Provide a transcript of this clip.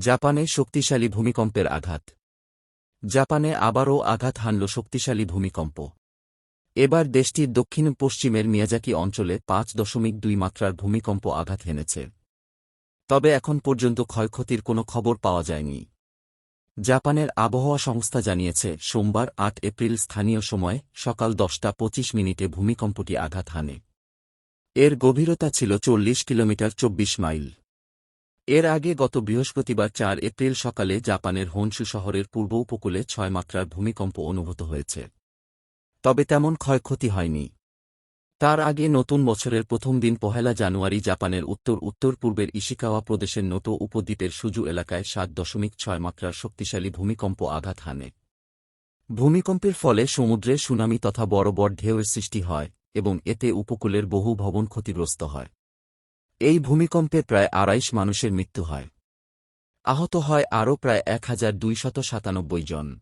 জাপানে শক্তিশালী ভূমিকম্পের আঘাত। জাপানে আবারও আঘাত হানল শক্তিশালী ভূমিকম্প। এবার দেশটির দক্ষিণ পশ্চিমের মিয়াজাকি অঞ্চলে পাঁচ দশমিক দুই মাত্রার ভূমিকম্প আঘাত হেনেছে। তবে এখন পর্যন্ত ক্ষয়ক্ষতির কোনো খবর পাওয়া যায়নি। জাপানের আবহাওয়া সংস্থা জানিয়েছে, সোমবার আট এপ্রিল স্থানীয় সময় সকাল দশটা পঁচিশ মিনিটে ভূমিকম্পটি আঘাত হানে। এর গভীরতা ছিল চল্লিশ কিলোমিটার চব্বিশ মাইল। এর আগে গত বৃহস্পতিবার চার এপ্রিল সকালে জাপানের হোনসু শহরের পূর্ব উপকূলে ছয় মাত্রার ভূমিকম্প অনুভূত হয়েছে। তবে তেমন ক্ষয়ক্ষতি হয়নি। তার আগে নতুন বছরের প্রথম দিন পহেলা জানুয়ারি জাপানের উত্তর উত্তর পূর্বের ইশিকাওয়া প্রদেশের নোটো উপদ্বীপের সুজু এলাকায় সাত দশমিক ছয় মাত্রার শক্তিশালী ভূমিকম্প আঘাত হানে। ভূমিকম্পের ফলে সমুদ্রে সুনামি তথা বড় বড় ঢেউয়ের সৃষ্টি হয় এবং এতে উপকূলের বহু ভবন ক্ষতিগ্রস্ত হয়। এই ভূমিকম্পে প্রায় আড়াইশ মানুষের মৃত্যু হয়। আহত হয় আরও প্রায় এক হাজার দুইশত সাতানব্বই জন।